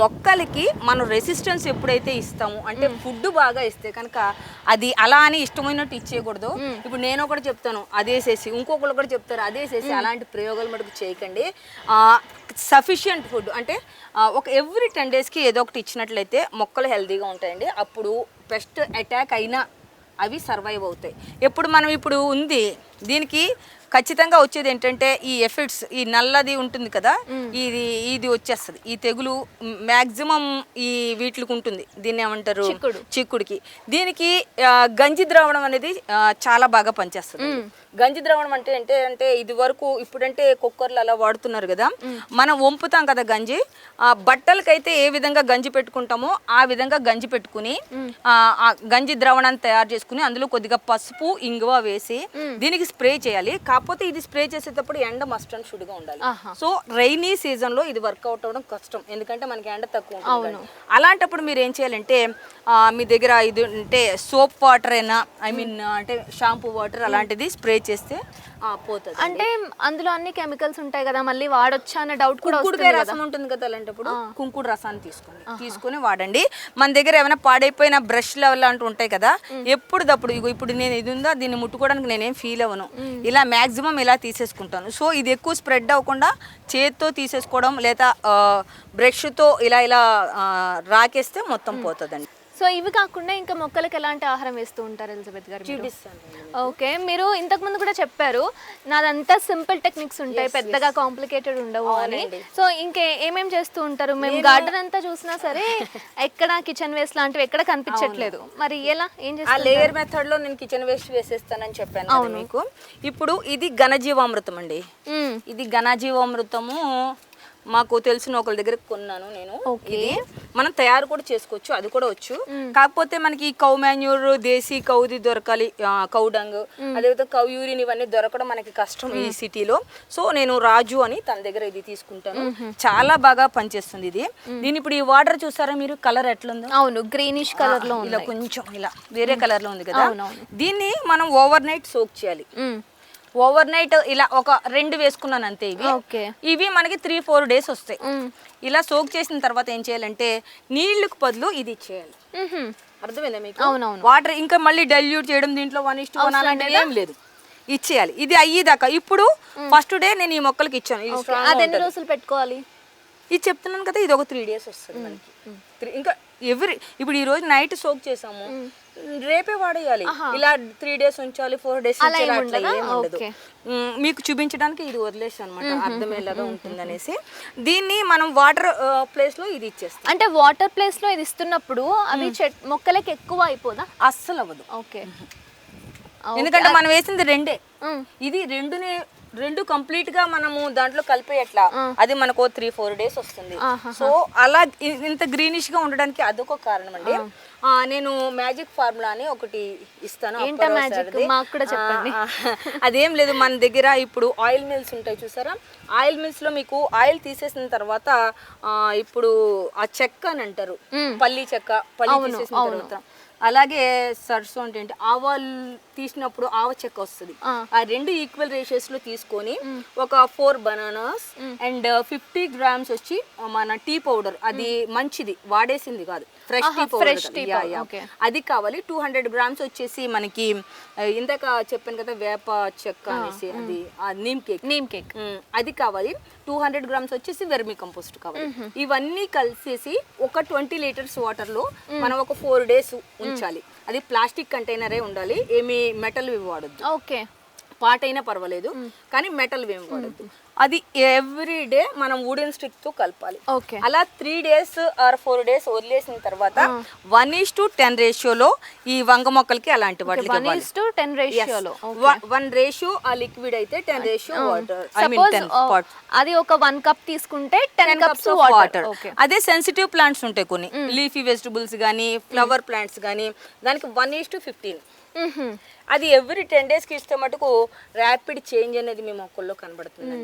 మొక్కలకి మనం రెసిస్టెన్స్ ఎప్పుడైతే ఇస్తామో అంటే ఫుడ్ బాగా ఇస్తే కనుక అది అలా అని ఇష్టమైనట్టు ఇచ్చేయకూడదు. ఇప్పుడు నేను ఒకటి చెప్తాను అదేసేసి ఇంకొకరు కూడా చెప్తారు అదేసేసి అలాంటి ప్రయోగాలు మటుకు చేయకండి. సఫిషియంట్ ఫుడ్ అంటే ఒక ఎవ్రీ టెన్ డేస్కి ఏదో ఒకటి ఇచ్చినట్లయితే మొక్కలు హెల్తీగా ఉంటాయండి. అప్పుడు పెస్ట్ అటాక్ అయినా అవి సర్వైవ్ అవుతాయి. ఎప్పుడు మనం ఇప్పుడు ఉంది దీనికి ఖచ్చితంగా వచ్చేది ఏంటంటే ఈ ఎఫెక్ట్స్ ఈ నల్లది ఉంటుంది కదా ఇది ఇది వచ్చేస్తుంది. ఈ తెగులు మ్యాక్సిమం ఈ వీటికి ఉంటుంది. దీన్ని ఏమంటారు? చిక్కుడు. చిక్కుడికి. దీనికి గంజి ద్రావణం అనేది చాలా బాగా పనిచేస్తుంది. గంజి ద్రావణం అంటే అంటే అంటే ఇది వరకు ఇప్పుడంటే కుక్కర్లు అలా వాడుతున్నారు కదా మనం వంపుతాం కదా గంజి ఆ, బట్టలకైతే ఏ విధంగా గంజి పెట్టుకుంటామో ఆ విధంగా గంజి పెట్టుకుని గంజి ద్రావణాన్ని తయారు చేసుకుని అందులో కొద్దిగా పసుపు ఇంగువ వేసి దీనికి స్ప్రే చేయాలి కాకపోతే ఇది స్ప్రే చేసేటప్పుడు ఎండ మస్ట్ అండ్ షుడ్గా ఉండాలి. సో రైనీ సీజన్లో ఇది వర్కౌట్ అవ్వడం కష్టం ఎందుకంటే మనకి ఎండ తక్కువ ఉంటుంది. అలాంటప్పుడు మీరు ఏం చేయాలంటే మీ దగ్గర ఇది ఉంటే సోప్ వాటర్ అయినా ఐ మీన్ అంటే షాంపూ వాటర్ అలాంటిది స్ప్రే చేస్తే పోతుంది అంటే అందులో అన్ని కెమికల్స్ ఉంటాయి కదా మళ్ళీ వాడొచ్చా అన్న డౌట్ కూడా కుంకుడుకాయ రసం ఉంటుంది కదా అలాంటప్పుడు కుంకుడు రసాన్ని తీసుకోండి తీసుకొని వాడండి. మన దగ్గర ఏమైనా పాడైపోయిన బ్రష్ లెవెల్ లాంటివి ఉంటాయి కదా ఎప్పుడు దప్పుడు ఇగో ఇప్పుడు నేను ఇది ఉందా దీన్ని ముట్టుకోవడానికి నేనేం ఫీల్ అవ్వను. ఇలా మాక్సిమం ఇలా తీసేసుకుంటాను. సో ఇది ఎక్కువ స్ప్రెడ్ అవ్వకుండా చేత్తో తీసేసుకోవడం లేదా బ్రష్తో ఇలా ఇలా రాకేస్తే మొత్తం పోతుందండి. సో ఇవి కాకుండా ఇంకా మొక్కలకి ఎలాంటి ఆహారం వేస్తూ ఉంటారు ఎలిజబెత్ గారు? చూపిస్తాను ఓకే. మీరు ఇంతకు ముందు కూడా చెప్పారు నాదంతా సింపుల్ టెక్నిక్స్ ఉంటాయి పెద్దగా కాంప్లికేటెడ్ ఉండవు అని. సో ఇంకే ఏమేం చేస్తూ ఉంటారు? మేము గార్డెన్ అంతా చూసినా సరే ఎక్కడ కిచెన్ వేస్ట్ లాంటివి ఎక్కడ కనిపించట్లేదు. మరి ఎలా ఏం ఆ చేస్తారు లేయర్ మెథడ్లో నేను కిచెన్ వేస్ట్ వేసేస్తానని చెప్పాను కదా మీకు. ఇప్పుడు ఇది ఘనజీవామృతం అండి. ఇది ఘనజీవామృతము మాకు తెలిసిన ఒకరి దగ్గర కొన్నాను నేను. ఇది మనం తయారు కూడా చేసుకోవచ్చు అది కూడా వచ్చు. కాకపోతే మనకి కౌ మాన్యూర్ దేశీ కౌది దొరకాలి కౌ డంగ్ అదేవిధంగా కౌ యూరిన్ ఇవన్నీ దొరకడం మనకి కష్టం ఈ సిటీలో. సో నేను రాజు అని తన దగ్గర ఇది తీసుకుంటాను. చాలా బాగా పనిచేస్తుంది ఇది. దీని ఇప్పుడు ఈ వాటర్ చూసారా మీరు? కలర్ ఎట్లుందో? అవును గ్రీనిష్ కలర్లో ఇలా కొంచెం ఇలా వేరే కలర్లో ఉంది కదా. దీన్ని మనం ఓవర్ నైట్ సోక్ చేయాలి. ఓవర్ నైట్ ఇలా ఒక రెండు వేసుకున్నాను అంతే ఇవి. ఓకే. ఇవి మనకి త్రీ ఫోర్ డేస్ వస్తాయి. ఇలా సోక్ చేసిన తర్వాత ఏం చేయాలంటే నీళ్ళకు బదులు ఇది ఇచ్చేయాలి మ్హూ. అర్థమైందా మీకు? అవునవును. వాటర్ ఇంకా మళ్ళీ డైల్యూట్ చేయడం దీంట్లో వన్ ఇస్ట్ వన్ అలాంటివి ఏం లేదు. ఇచ్చేయాలి. ఇది అయ్యేదాకా. ఇప్పుడు ఫస్ట్ డే నేను ఈ మొక్కలకి ఇచ్చాను. రోజులు పెట్టుకోవాలి? ఇది చెప్తున్నాను కదా ఇది ఒక త్రీ డేస్ వస్తుంది మనకి. ఇంకా ఎవ్రీ ఇప్పుడు ఈ రోజు నైట్ సోక్ చేసాము. రేపే వాడేయాలి. ఇలా త్రీ డేస్ ఉంచాలి ఫోర్ డేస్ ఉంచాలి ఉండదా? మీకు చూపించడానికి ఇది వదిలేసి అనమాట అర్థమయ్యేలాగా ఉంటుంది అనేసి. దీన్ని మనం వాటర్ ప్లేస్లో ఇది ఇచ్చేస్తాం. అంటే వాటర్ ప్లేస్లో ఇది ఇస్తున్నప్పుడు అవి మొక్కలకి ఎక్కువ అయిపోదా? అస్సలు అవ్వదు ఓకే. ఎందుకంటే మనం వేసింది రెండే. ఇది రెండునే రెండు కంప్లీట్గా మనము దాంట్లో కలిపేయట్లా. అది మనకు త్రీ ఫోర్ డేస్ వస్తుంది. సో అలా ఇంత గ్రీనిష్గా ఉండడానికి అదొక కారణం అండి నేను మ్యాజిక్ ఫార్ములా అని ఒకటి ఇస్తాను అదేం లేదు మన దగ్గర ఇప్పుడు ఆయిల్ మిల్స్ ఉంటాయి చూసారా? ఆయిల్ మిల్స్లో మీకు ఆయిల్ తీసేసిన తర్వాత ఇప్పుడు ఆ చెక్క అని అంటారు. పల్లి చెక్క పల్లి తీసేసిన తర్వాత. అలాగే సర్సో అంటే ఏంటి? ఆవాలు తీసినప్పుడు ఆవ చెక్క వస్తుంది. ఆ. రెండు ఈక్వల్ రేషియోస్లో తీసుకొని ఒక four bananas and fifty grams వచ్చి మన టీ పౌడర్ అది మంచిది వాడేసింది కాదు. Fresh tea powder okay. అది కావాలి. టూ హండ్రెడ్ గ్రామ్స్ వచ్చేసి మనకి ఇందాక చెప్పాను కదా వేప చెక్క అనేసి అది నీమ్ కేక్ నీమ్ కేక్. అది కావాలి. టూ హండ్రెడ్ గ్రామ్స్ వచ్చేసి వెర్మి కంపోస్ట్ కావాలి. ఇవన్నీ కలిసేసి ఒక ట్వంటీ లీటర్స్ వాటర్లో మనం ఒక ఫోర్ డేస్ ఉంచాలి. అది ప్లాస్టిక్ కంటైనరే ఉండాలి ఏమి మెటల్ వాడొద్దు. ఓకే పాట్ అయినా పర్వాలేదు కానీ మెటల్ ఏమి వాడొద్దు. అది ఎవ్రీ డే మనం వుడెన్ స్టిక్తో కలపాలి. ఓకే. అలా three days or four days వదిలేసిన తర్వాత వన్ ఈస్ టు టెన్ రేషియోలో ఈ వంగ మొక్కలకి అలాంటి వాటికి వన్ ఈస్ టు టెన్ రేషియోలో వన్ రేషియో ఆ లిక్విడ్ అయితే ten ratio water I mean అది ఒక వన్ కప్ తీసుకుంటే టెన్ కప్స్ వాటర్ అదే సెన్సిటివ్ ప్లాంట్స్ ఉంటాయి కొన్ని. లీఫీ వెజిటబుల్స్ కానీ ఫ్లవర్ ప్లాంట్స్ కానీ దానికి వన్ ఈస్ టు ఫిఫ్టీన్ అది ఎవ్రీ టెన్ డేస్కి ఇస్తే మటుకు ర్యాపిడ్ చేంజ్ అనేది మీ మొక్కల్లో కనబడుతుందండి.